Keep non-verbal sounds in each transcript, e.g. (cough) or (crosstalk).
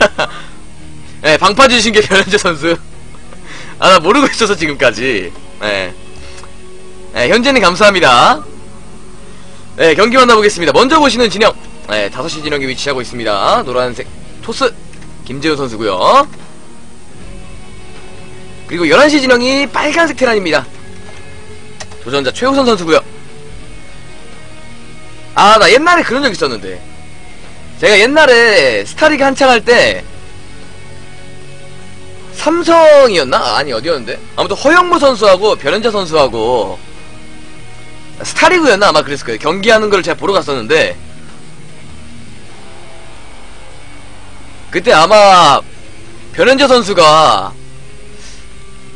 (laughs) 네, 방파 주신 게 변현재 선수. 아, 나 모르고 있어서 지금까지. 네. 네, 현재는 감사합니다. 네, 경기 만나보겠습니다. 먼저 보시는 진영. 네, 5시 진영에 위치하고 있습니다. 노란색 토스 김재훈 선수고요 그리고 11시 진영이 빨간색 테란입니다. 도전자 최우선 선수고요 아, 나 옛날에 그런 적 있었는데. 제가 옛날에 스타리그 한창 할 때 삼성이었나? 아니 어디였는데? 아무튼 허영무 선수하고 변현자 선수하고 스타리그였나? 아마 그랬을 거예요. 경기하는 걸 제가 보러 갔었는데 그때 아마 변현자 선수가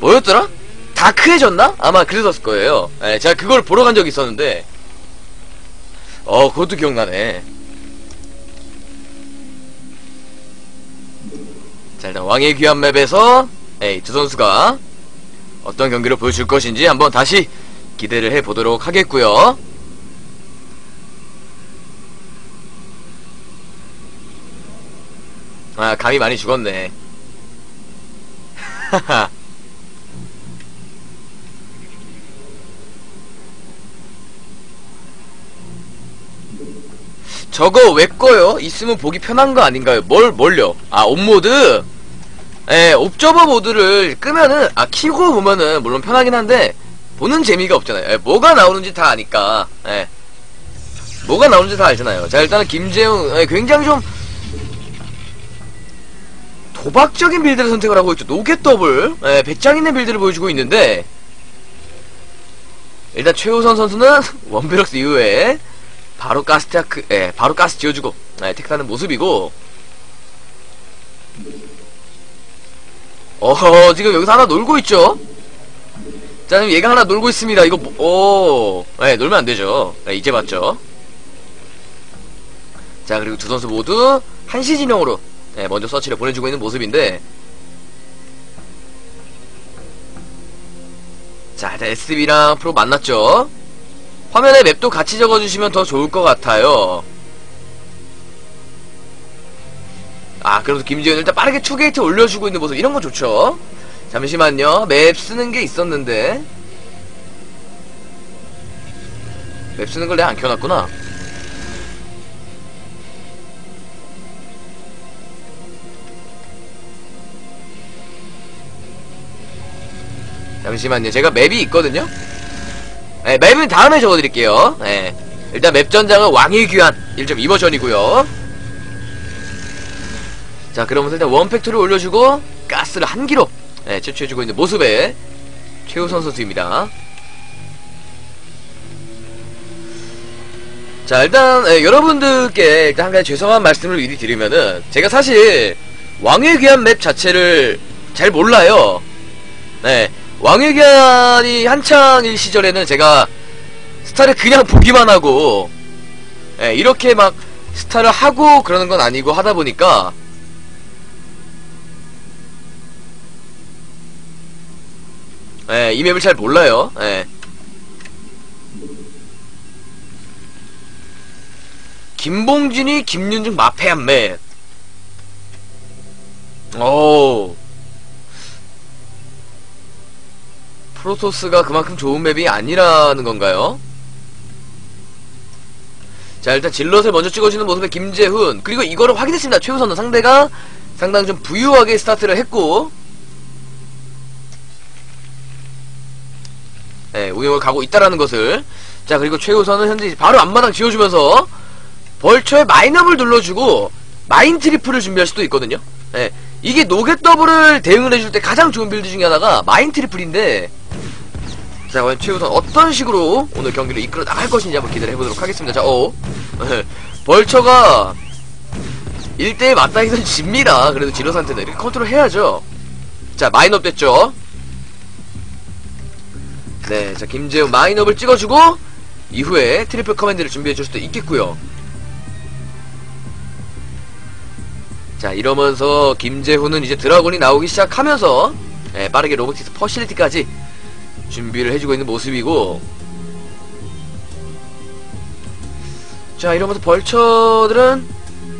뭐였더라? 다크해졌나? 아마 그랬었을 거예요. 예, 제가 그걸 보러 간 적이 있었는데 어 그것도 기억나네. 자 일단 왕의 귀한 맵에서 에이 두 선수가 어떤 경기를 보여줄 것인지 한번 다시 기대를 해보도록 하겠고요 아 감이 많이 죽었네 (laughs) 저거 왜 꺼요? 있으면 보기 편한 거 아닌가요? 뭘, 뭘요? 아, 옵모드? 예, 옵저버 모드를 끄면은, 아, 키고 보면은, 물론 편하긴 한데, 보는 재미가 없잖아요. 예, 뭐가 나오는지 다 아니까, 예. 뭐가 나오는지 다 알잖아요. 자, 일단은 김재웅, 예, 굉장히 좀, 도박적인 빌드를 선택을 하고 있죠. 노겟 더블, 예, 배짱 있는 빌드를 보여주고 있는데, 일단 최우선 선수는 (laughs) 원베럭스 이후에, 바로 가스 테크, 예, 바로 가스 지어주고, 예, 택하는 모습이고, 어허, 지금 여기서 하나 놀고 있죠? 자, 지금 얘가 하나 놀고 있습니다. 이거, 뭐, 오, 예, 놀면 안 되죠. 예, 이제 봤죠. 자, 그리고 두 선수 모두 한시 진영으로, 예, 먼저 서치를 보내주고 있는 모습인데, 자, SB랑 프로 만났죠? 화면에 맵도 같이 적어주시면 더 좋을 것 같아요. 아, 그래서 김지현 일단 빠르게 투게이트 올려주고 있는 모습, 이런 거 좋죠? 잠시만요. 맵 쓰는 게 있었는데. 맵 쓰는 걸 내가 안 켜놨구나. 잠시만요. 제가 맵이 있거든요? 네, 맵은 다음에 적어드릴게요. 네. 일단 맵 전장은 왕의 귀환 1.2버전이고요. 자, 그러면서 일단 원팩토리 올려주고 가스를 한 기로 네, 채취해주고 있는 모습의 최우선 선수입니다. 자, 일단 예, 여러분들께 일단 한 가지 죄송한 말씀을 미리 드리면은 제가 사실 왕의 귀환 맵 자체를 잘 몰라요. 네. 왕의 귀환이 한창일 시절에는 제가 스타를 그냥 보기만 하고 예, 이렇게 막 스타를 하고 그러는 건 아니고 하다 보니까 예, 이 맵을 잘 몰라요. 예. 김봉진이 김윤중 마패한 맵. 오. 프로토스가 그만큼 좋은 맵이 아니라는 건가요? 자 일단 질럿을 먼저 찍어주는 모습의 김재훈 그리고 이거를 확인했습니다 최우선은 상대가 상당히 좀 부유하게 스타트를 했고 네, 우영을 가고 있다라는 것을. 자 그리고 최우선은 현재 바로 앞마당 지어주면서 벌처의 마인업을 눌러주고 마인 트리플을 준비할 수도 있거든요. 네, 이게 노겟 더블을 대응을 해줄 때 가장 좋은 빌드 중에 하나가 마인 트리플인데. 자 과연 최우선 어떤 식으로 오늘 경기를 이끌어 나갈 것인지 한번 기대를 해보도록 하겠습니다. 자 어. (laughs) 벌처가 1대1 맞다이선 집니다. 그래도 지러스한테는 이렇게 컨트롤 해야죠. 자 마인업 됐죠 네, 자 김재훈 마인업을 찍어주고 이후에 트리플 커맨드를 준비해줄 수도 있겠고요. 자 이러면서 김재훈은 이제 드라곤이 나오기 시작하면서 네, 빠르게 로보틱스 퍼실리티까지 준비를 해주고 있는 모습이고 자 이러면서 벌처들은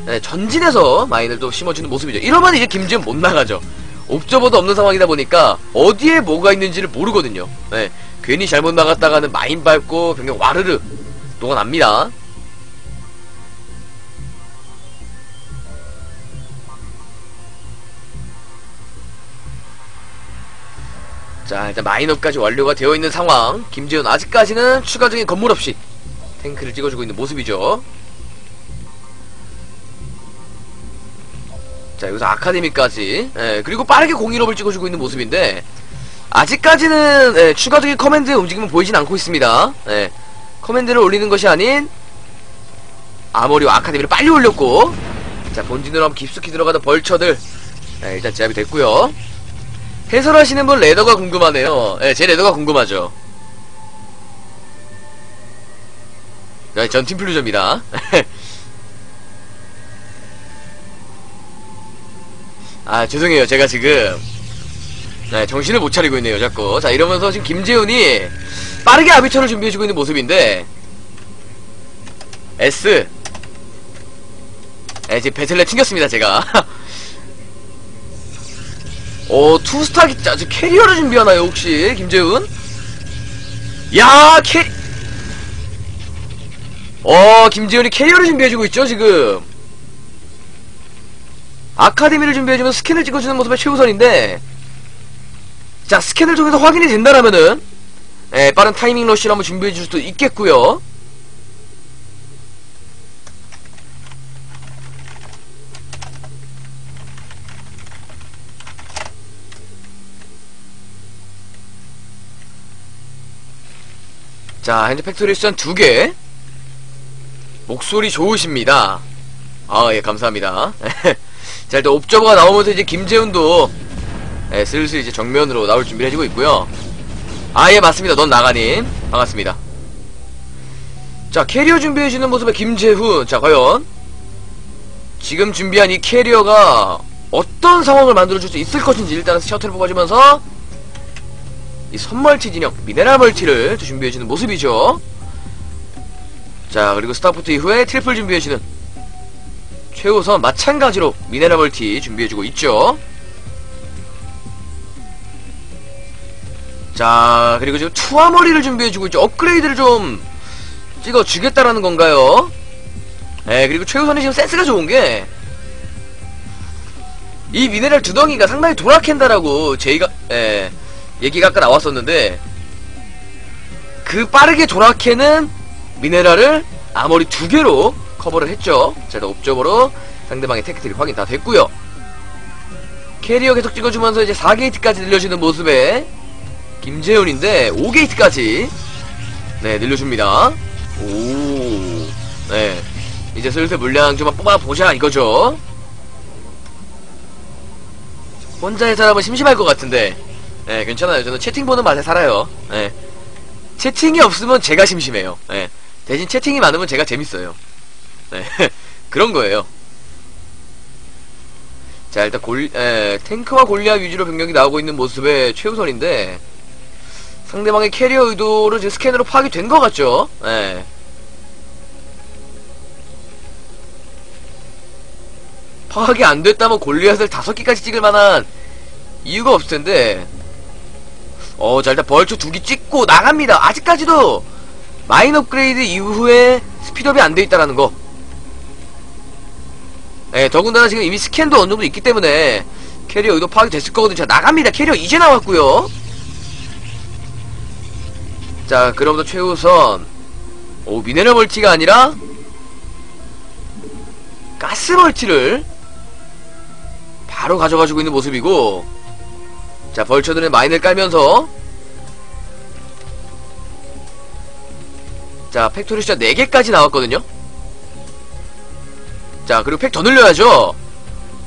네, 전진해서 마인을 또 심어주는 모습이죠. 이러면 이제 김지은 못 나가죠. 옵저버도 없는 상황이다 보니까 어디에 뭐가 있는지를 모르거든요. 네, 괜히 잘못 나갔다가는 마인 밟고 병력 와르르 녹아납니다. 자 일단 마인업까지 완료가 되어 있는 상황. 김지훈 아직까지는 추가적인 건물 없이 탱크를 찍어주고 있는 모습이죠. 자 여기서 아카데미까지. 예, 그리고 빠르게 공일업을 찍어주고 있는 모습인데 아직까지는 예, 추가적인 커맨드의 움직임은 보이진 않고 있습니다 예, 커맨드를 올리는 것이 아닌 아머리와 아카데미를 빨리 올렸고 자 본진으로 한번 깊숙이 들어가던 벌처들 예, 일단 제압이 됐고요 해설하시는 분 레더가 궁금하네요. 예, 제 레더가 궁금하죠. 네, 전 팀플루저입니다. (laughs) 아, 죄송해요. 제가 지금, 네, 정신을 못 차리고 있네요, 자꾸. 자, 이러면서 지금 김재훈이 빠르게 아비터를 준비해주고 있는 모습인데, S. 예, 지금 배틀넷 튕겼습니다, 제가. (laughs) 어, 투스타 기, 자, 저 캐리어를 준비하나요, 혹시? 김재훈? 야, 캐, 어, 김재훈이 캐리어를 준비해주고 있죠, 지금. 아카데미를 준비해주면 스캔을 찍어주는 모습의 최우선인데, 자, 스캔을 통해서 확인이 된다라면은, 예, 빠른 타이밍 러쉬를 한번 준비해 줄 수도 있겠고요 자, 현재 팩토리 수전 두 개. 목소리 좋으십니다. 아, 예, 감사합니다. (laughs) 자, 일단 옵저버가 나오면서 이제 김재훈도, 예, 슬슬 이제 정면으로 나올 준비를 해주고 있고요. 아, 예, 맞습니다. 넌 나가님. 반갑습니다. 자, 캐리어 준비해주는 모습의 김재훈. 자, 과연, 지금 준비한 이 캐리어가 어떤 상황을 만들어줄 수 있을 것인지 일단은 셔틀을 뽑아주면서 이 선멀티 진영 미네랄 멀티를 또 준비해주는 모습이죠 자 그리고 스타포트 이후에 트리플 준비해주는 최우선 마찬가지로 미네랄 멀티 준비해주고 있죠 자 그리고 지금 투하머리를 준비해주고 있죠 업그레이드를 좀 찍어주겠다라는 건가요 네 그리고 최우선이 지금 센스가 좋은게 이 미네랄 두덩이가 상당히 도락캔다라고 제이가 예 얘기가 아까 나왔었는데 그 빠르게 도라케는 미네랄을 아머리 두 개로 커버를 했죠. 자, 일단 옵저버로 상대방의 테크트리 확인 다 됐고요. 캐리어 계속 찍어주면서 이제 4게이트까지 늘려주는 모습의 김재훈인데 5게이트까지 네 늘려줍니다. 오, 네 이제 슬슬 물량 좀 뽑아보자 이거죠. 혼자 해설하면 심심할 것 같은데 예, 괜찮아요. 저는 채팅 보는 맛에 살아요. 예. 채팅이 없으면 제가 심심해요. 예. 대신 채팅이 많으면 제가 재밌어요. 예. (laughs) 그런 거예요. 자, 일단 골, 예, 탱크와 골리앗 위주로 병력이 나오고 있는 모습의 최우선인데, 상대방의 캐리어 의도를 지금 스캔으로 파악이 된 것 같죠? 예. 파악이 안 됐다면 골리앗을 다섯 개까지 찍을 만한 이유가 없을 텐데, 어, 자, 일단 벌초 두 개 찍고 나갑니다. 아직까지도 마인 업그레이드 이후에 스피드업이 안 돼 있다라는 거. 예, 더군다나 지금 이미 스캔도 어느 정도 있기 때문에 캐리어 의도 파악이 됐을 거거든요. 자, 나갑니다. 캐리어 이제 나왔고요 자, 그럼부터 최우선. 오, 미네랄 멀티가 아니라 가스 멀티를 바로 가져가지고 있는 모습이고 자 벌처들은 마인을 깔면서 자 팩토리 숫자 4개까지 나왔거든요. 자 그리고 팩 더 늘려야죠.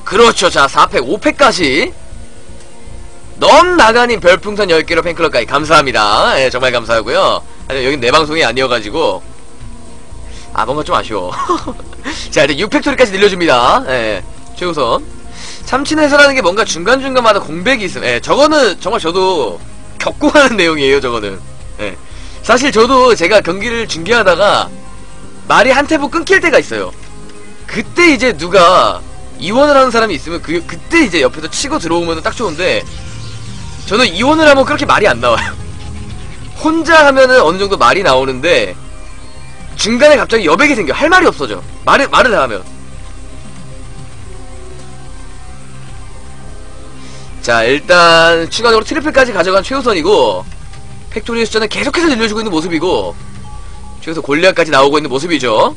그렇죠. 자 4팩 5팩까지 넌 나가님 별풍선 10개로 팬클럽까지 감사합니다 예, 정말 감사하고요 아니 여긴 내 방송이 아니어가지고 아 뭔가 좀 아쉬워 (laughs) 자 일단 6팩토리까지 늘려줍니다 예, 최우선 해설하는 게 뭔가 중간중간마다 공백이 있음. 예, 저거는 정말 저도 겪고 가는 내용이에요, 저거는. 예. 사실 저도 제가 경기를 중계하다가 말이 한 테보 끊길 때가 있어요. 그때 이제 누가 이원을 하는 사람이 있으면 그 그때 이제 옆에서 치고 들어오면 딱 좋은데 저는 이원을 하면 그렇게 말이 안 나와요. 혼자 하면은 어느 정도 말이 나오는데 중간에 갑자기 여백이 생겨. 할 말이 없어져. 말을 말을 하면. 자 일단 추가적으로 트리플까지 가져간 최우선이고 팩토리 수전은 계속해서 늘려주고 있는 모습이고 최우선 골리앗까지 나오고 있는 모습이죠.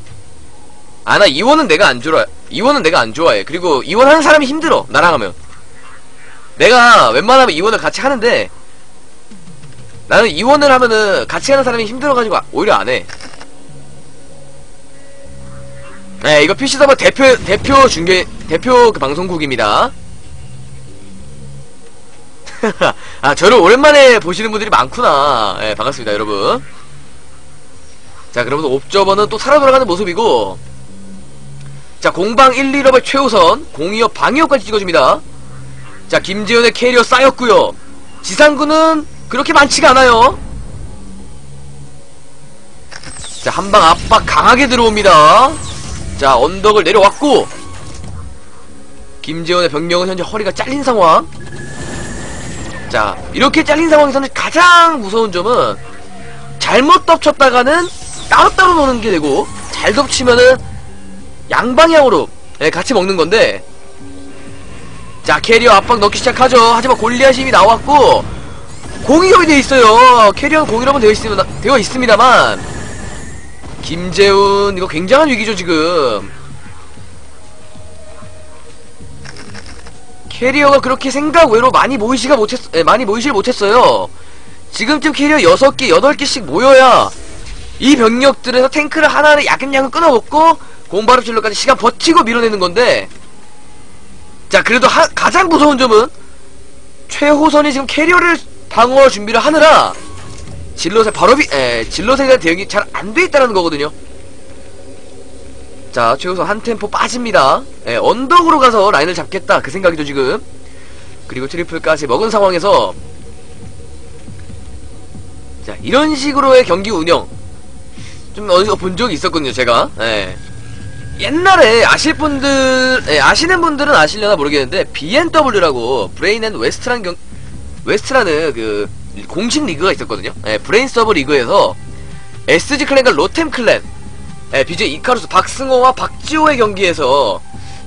아나 이원은 내가 안 좋아 이원은 내가 안 좋아해. 그리고 이원 하는 사람이 힘들어 나랑 하면 내가 웬만하면 이원을 같이 하는데 나는 이원을 하면은 같이 하는 사람이 힘들어가지고 오히려 안해. 네 이거 PC 서버 대표 대표 중계 대표 그 방송국입니다. (laughs) 아 저를 오랜만에 보시는 분들이 많구나. 예 반갑습니다 여러분. 자 그러면 옵저버는 또 살아 돌아가는 모습이고 자 공방 1, 2업의 최우선 공이업 방이업까지 찍어줍니다 자 김재현의 캐리어 쌓였구요. 지상군은 그렇게 많지가 않아요. 자 한방 압박 강하게 들어옵니다. 자 언덕을 내려왔고 김재원의 병력은 현재 허리가 잘린 상황. 자 이렇게 잘린 상황에서는 가장 무서운 점은 잘못 덮쳤다가는 따로따로 노는 게 되고 잘 덮치면은 양방향으로 예, 같이 먹는 건데 자 캐리어 압박 넣기 시작하죠. 하지만 골리앗 힘이 나왔고 공이업이 되어 있어요. 캐리어는 공이업은 되어, 있습니다, 되어 있습니다만 김재훈 이거 굉장한 위기죠 지금. 캐리어가 그렇게 생각 외로 많이 모이지가 못했, 예, 많이 모이질 못했어요. 지금쯤 캐리어 6개, 8개씩 모여야 이 병력들에서 탱크를 하나를 야금야금 끊어먹고 공바로 질러까지 시간 버티고 밀어내는 건데 자 그래도 하, 가장 무서운 점은 최호선이 지금 캐리어를 방어 준비를 하느라 질럿의 바로 비, 에, 질럿에 대한 대응이 잘 안 돼 있다는 거거든요. 자, 최우선 한 템포 빠집니다. 예, 언덕으로 가서 라인을 잡겠다. 그 생각이죠, 지금. 그리고 트리플까지 먹은 상황에서 자, 이런 식으로의 경기 운영 좀 어디서 본 적이 있었거든요, 제가. 예. 옛날에 아실 분들, 예, 아시는 분들은 아시려나 모르겠는데 BNW라고 브레인 앤 웨스트란 경 웨스트라는 그 공식 리그가 있었거든요. 예, 브레인 서버 리그에서 SG 클랜과 로템 클랜 예, BJ 이카루스 박승호와 박지호의 경기에서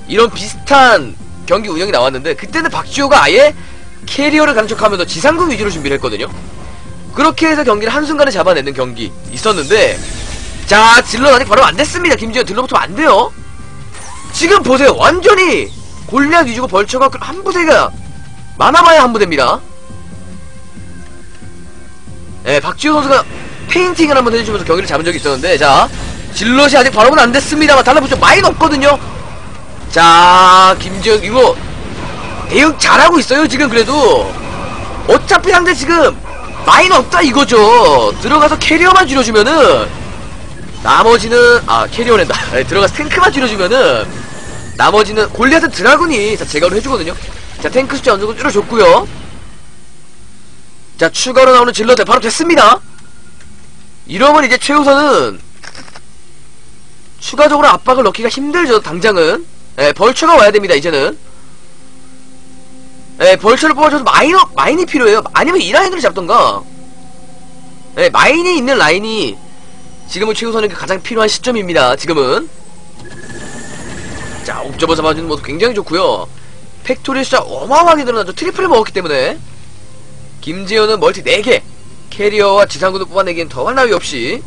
이런 비슷한 경기 운영이 나왔는데 그때는 박지호가 아예 캐리어를 간척하면서 지상군 위주로 준비를 했거든요. 그렇게 해서 경기를 한순간에 잡아내는 경기 있었는데 자 질럿 아직 바로 안 됐습니다. 김지현 들러붙으면 안 돼요. 지금 보세요. 완전히 골리앗 위주고 벌처가 한 부대가 많아봐야 한 부대입니다. 예, 박지호 선수가 페인팅을 한번 해주면서 경기를 잡은 적이 있었는데 자 질럿이 아직 발업은 안 됐습니다만 달라붙죠 많이 높거든요 자 김지혁 이거 대응 잘하고 있어요 지금 그래도 어차피 상대 지금 마인 없다 이거죠 들어가서 캐리어만 줄여주면은 나머지는 아 캐리어랜다 (laughs) 들어가서 탱크만 줄여주면은 나머지는 골리앗은 드라군이 다 제거를 해주거든요. 자 탱크 숫자 어느 정도 줄여줬고요. 자 추가로 나오는 질럿들 바로 됐습니다. 이러면 이제 최우선은 추가적으로 압박을 넣기가 힘들죠 당장은. 예, 벌처가 와야 됩니다 이제는. 예, 벌처를 뽑아줘서 마이너, 마인이 필요해요. 아니면 이 라인으로 잡던가. 예, 마인이 있는 라인이 지금은 최우선에게 가장 필요한 시점입니다. 지금은. 자 옵저버 잡아주는 모습 굉장히 좋고요. 팩토리 숫자 어마어마하게 늘어나죠. 트리플을 먹었기 때문에. 김재현은 멀티 4개. 캐리어와 지상군을 뽑아내기엔 더할 나위 없이.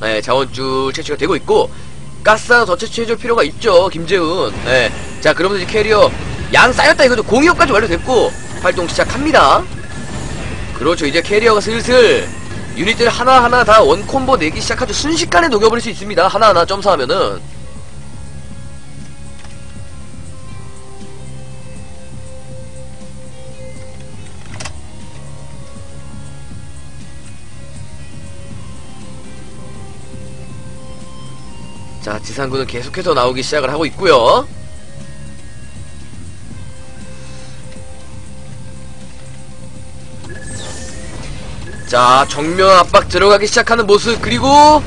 네, 자원줄 채취가 되고 있고 가스 하나 더 채취해줄 필요가 있죠 김재훈. 네. 자 그러면서 이제 캐리어 양 쌓였다. 이거죠 공이업까지 완료됐고 활동 시작합니다. 그렇죠. 이제 캐리어가 슬슬 유닛들 하나하나 다 원콤보 내기 시작하죠. 순식간에 녹여버릴 수 있습니다. 하나하나 점사하면은. 자 지상군은 계속해서 나오기 시작을 하고 있고요 자 정면 압박 들어가기 시작하는 모습 그리고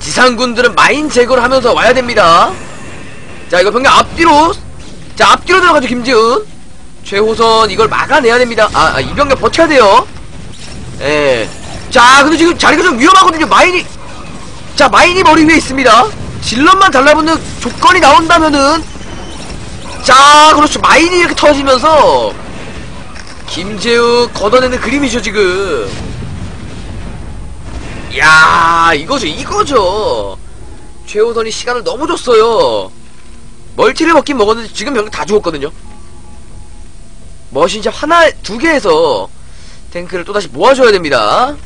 지상군들은 마인 제거를 하면서 와야 됩니다. 자, 이거 병력 앞뒤로. 자, 앞뒤로 들어가죠, 김지훈. 최호선, 이걸 막아내야 됩니다. 아, 아, 이 병력 버텨야 돼요. 예. 자, 근데 지금 자리가 좀 위험하거든요. 마인이. 자, 마인이 머리 위에 있습니다. 질럿만 달라붙는 조건이 나온다면은. 자, 그렇죠. 마인이 이렇게 터지면서. 김재우 걷어내는 그림이죠, 지금. 야 이거죠, 이거죠. 최호선이 시간을 너무 줬어요. 멀티를 먹긴 먹었는데 지금 병력 다 죽었거든요. 머신샵 하나, 두 개에서 탱크를 또다시 모아줘야 됩니다.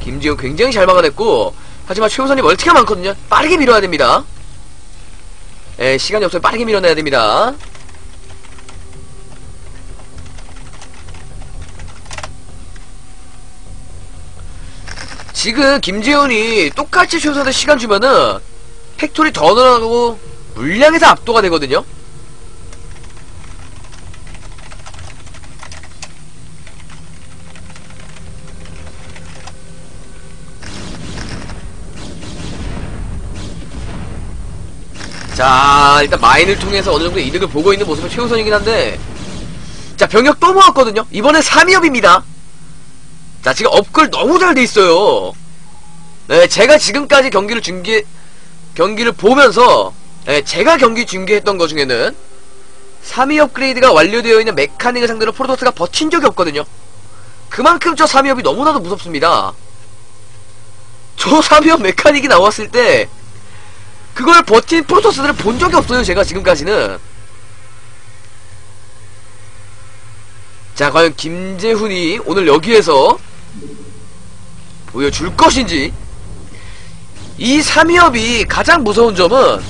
김지훈 굉장히 잘 막아냈고, 하지만 최우선이 멀티가 많거든요. 빠르게 밀어야 됩니다. 에, 시간이 없어요. 빠르게 밀어내야 됩니다. 지금 김재훈이 똑같이 최우선한테 시간 주면은 팩토리 더 늘어나고 물량에서 압도가 되거든요. 자 일단 마인을 통해서 어느 정도 이득을 보고 있는 모습의 최우선이긴 한데 자 병력 또 모았거든요 이번엔 3위업입니다 자 지금 업글 너무 잘 돼 있어요. 네 제가 지금까지 경기를 중계 경기를 보면서 네, 제가 경기 중계했던 것 중에는 3위 업그레이드가 완료되어 있는 메카닉을 상대로 프로토스가 버틴 적이 없거든요. 그만큼 저 3위업이 너무나도 무섭습니다. 저 3위업 메카닉이 나왔을 때 그걸 버틴 프로토스들을 본 적이 없어요 제가 지금까지는. 자 과연 김재훈이 오늘 여기에서 보여줄 것인지. 이 3위업이 가장 무서운 점은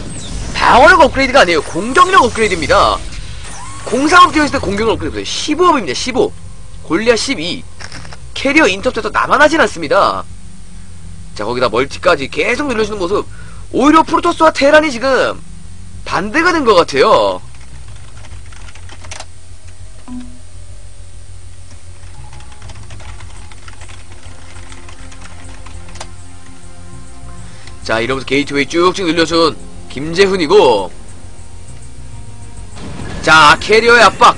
방어력 업그레이드가 아니에요. 공격력 업그레이드입니다. 공상업 있을 때 공격력 업그레이드 15업입니다. 15 골리아 12 캐리어 인터셉터 남아나진 않습니다. 자 거기다 멀티까지 계속 늘려주는 모습. 오히려 프로토스와 테란이 지금 반대가 된 것 같아요. 자 이러면서 게이트웨이 쭉쭉 늘려준 김재훈이고 자 캐리어의 압박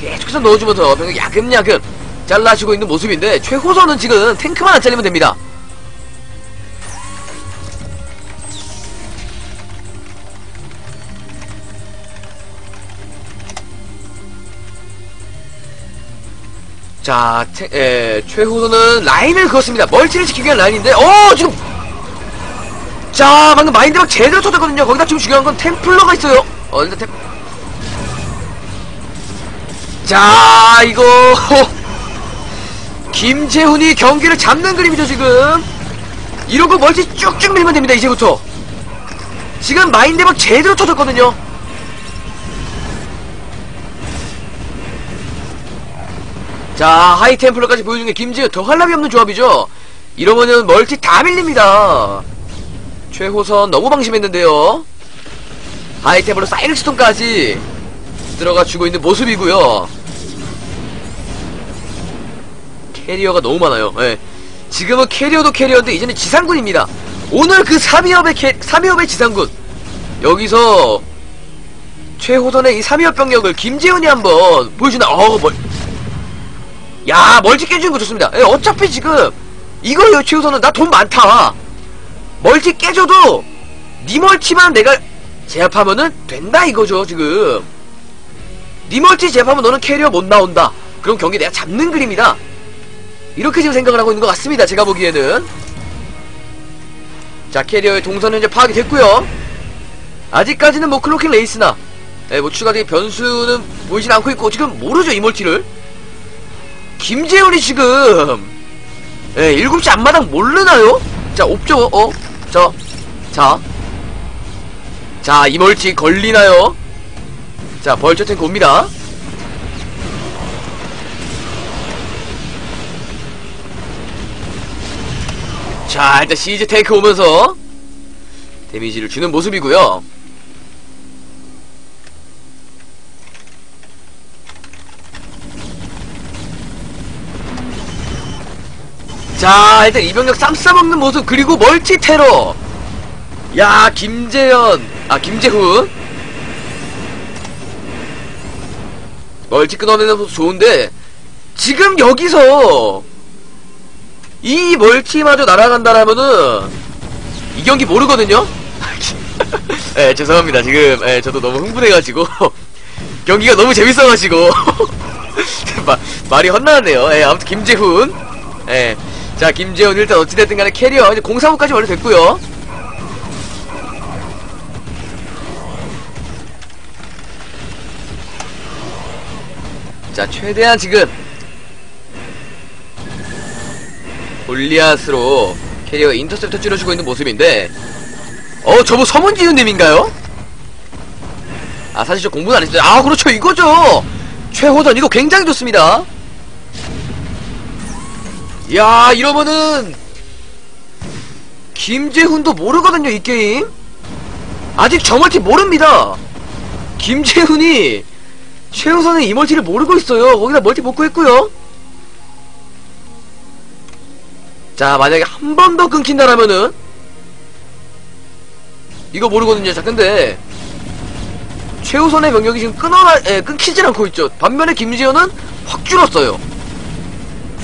계속해서 넣어주면서 병력 야금야금 잘라주고 있는 모습인데 최호선은 지금 탱크만 안 잘리면 됩니다. 자, 태, 에, 최후선은 라인을 그었습니다. 멀티를 지키기 위한 라인인데, 어, 지금! 자, 방금 마인드막 제대로 터졌거든요. 거기다 지금 중요한 건 템플러가 있어요. 어, 일단 템, 자, 이거, (laughs) 김재훈이 경기를 잡는 그림이죠, 지금. 이러고 멀티 쭉쭉 밀면 됩니다, 이제부터. 지금 마인드막 제대로 터졌거든요. 자 하이템플러까지 보여준 게 김지은 더할 나위 없는 조합이죠 이러면은 멀티 다 밀립니다 최호선 너무 방심했는데요. 하이템플러 사이렉스톤까지 들어가 주고 있는 모습이고요. 캐리어가 너무 많아요. 예. 지금은 캐리어도 캐리어인데 이제는 지상군입니다. 오늘 그 3위업의 캐, 3위업의 지상군. 여기서 최호선의 이 3위업 병력을 김재훈이 한번 보여주나? 어 뭘. 야 멀티 깨주는 거 좋습니다. 예, 어차피 지금 이거예요 최우선은. 나 돈 많다 멀티 깨져도 니 멀티만 내가 제압하면은 된다 이거죠 지금. 니 멀티 제압하면 너는 캐리어 못 나온다. 그럼 경기 내가 잡는 그림이다. 이렇게 지금 생각을 하고 있는 것 같습니다 제가 보기에는. 자 캐리어의 동선 현재 파악이 됐고요. 아직까지는 뭐 클로킹 레이스나 예, 뭐 추가적인 변수는 보이진 않고 있고 지금 모르죠 이 멀티를. 김재훈이 지금 예, 7시 앞마당 모르나요? 자, 옵죠, 어? 자, 자. 자, 이멀티 걸리나요? 자, 벌처 탱크 옵니다. 자, 일단 시즈 탱크 오면서 데미지를 주는 모습이고요. 자, 일단 이병력 쌈 싸먹는 모습, 그리고 멀티 테러. 야, 김재현, 아, 김재훈. 멀티 끊어내는 모습 좋은데, 지금 여기서, 이 멀티마저 날아간다라면은, 이 경기 모르거든요? (laughs) 예, 죄송합니다. 지금, 예, 저도 너무 흥분해가지고, (laughs) 경기가 너무 재밌어가지고, (laughs) 마, 말이 헛나왔네요. 예, 아무튼 김재훈. 예. 자, 김재훈 일단 어찌됐든 간에 캐리어, 이제 035까지 완료됐고요 자, 최대한 지금, 골리앗으로 캐리어 인터셉터 찌러주고 있는 모습인데, 어, 저거 서문지훈님인가요? 아, 사실 저 공부는 안 했어요. 아, 그렇죠. 이거죠. 최호선, 이거 굉장히 좋습니다. 야 이러면은, 김재훈도 모르거든요, 이 게임. 아직 저 멀티 모릅니다. 김재훈이 최호선의 이 멀티를 모르고 있어요. 거기다 멀티 못 구했고요. 자, 만약에 한 번 더 끊긴다라면은, 이거 모르거든요. 자, 근데, 최우선의 병력이 지금 끊어나, 예, 끊기질 않고 있죠. 반면에 김지현은 확 줄었어요.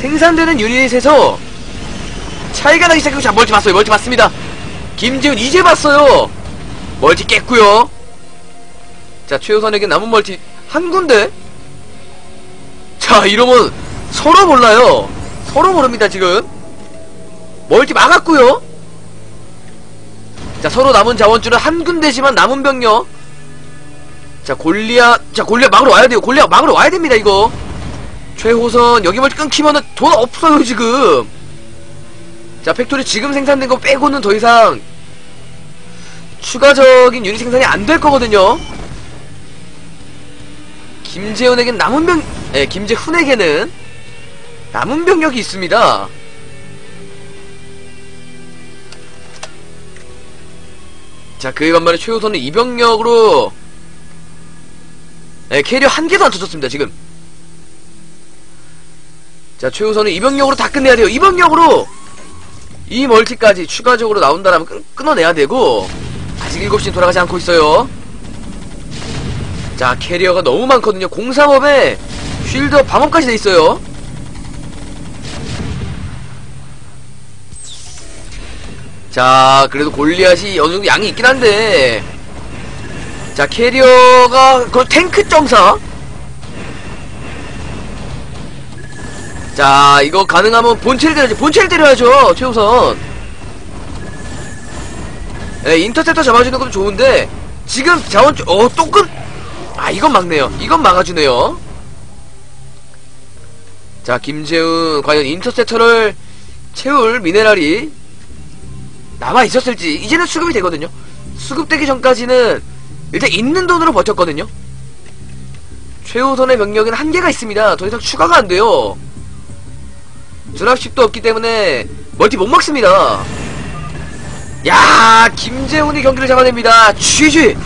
생산되는 유닛에서 차이가 나기 시작하고, 자, 멀티 봤어요. 멀티 봤습니다. 김지훈 이제 봤어요. 멀티 깼고요 자, 최우선에게 남은 멀티 한 군데. 자, 이러면 서로 몰라요. 서로 모릅니다, 지금. 멀티 막았고요 자, 서로 남은 자원줄은 한 군데지만 남은 병력. 자, 골리앗, 자, 골리앗 막으러 와야 돼요. 골리앗 막으러 와야 됩니다, 이거. 최호선, 여기 멀티 끊기면은 돈 없어요, 지금. 자, 팩토리 지금 생산된 거 빼고는 더 이상 추가적인 유닛 생산이 안 될 거거든요. 김재훈에겐 남은 병, 예, 김재훈에게는 남은 병력이 있습니다. 자, 그에 반면에 최우선은 이병력으로 네, 캐리어 한 개도 안 터졌습니다, 지금. 자, 최우선은 이병력으로 다 끝내야 돼요. 이병력으로 이 멀티까지 추가적으로 나온다라면 끊, 끊어내야 되고 아직 7시는 돌아가지 않고 있어요. 자, 캐리어가 너무 많거든요. 공사업에 쉴드업 방업까지 돼 있어요. 자, 그래도 골리앗이 어느 정도 양이 있긴 한데 자, 캐리어가 그 탱크 점사. 자, 이거 가능하면 본체를 때려야지. 본체를 때려야죠. 최우선. 예, 인터셉터 잡아주는 것도 좋은데 지금 자원 어, 또 끈. 아, 이건 막네요. 이건 막아주네요. 자, 김재훈 과연 인터셉터를 채울 미네랄이 남아 있었을지 이제는 수급이 되거든요. 수급되기 전까지는 일단 있는 돈으로 버텼거든요. 최우선의 병력은 한계가 있습니다. 더 이상 추가가 안 돼요. 드랍십도 없기 때문에 멀티 못 막습니다. 야, 김재훈이 경기를 잡아냅니다. GG.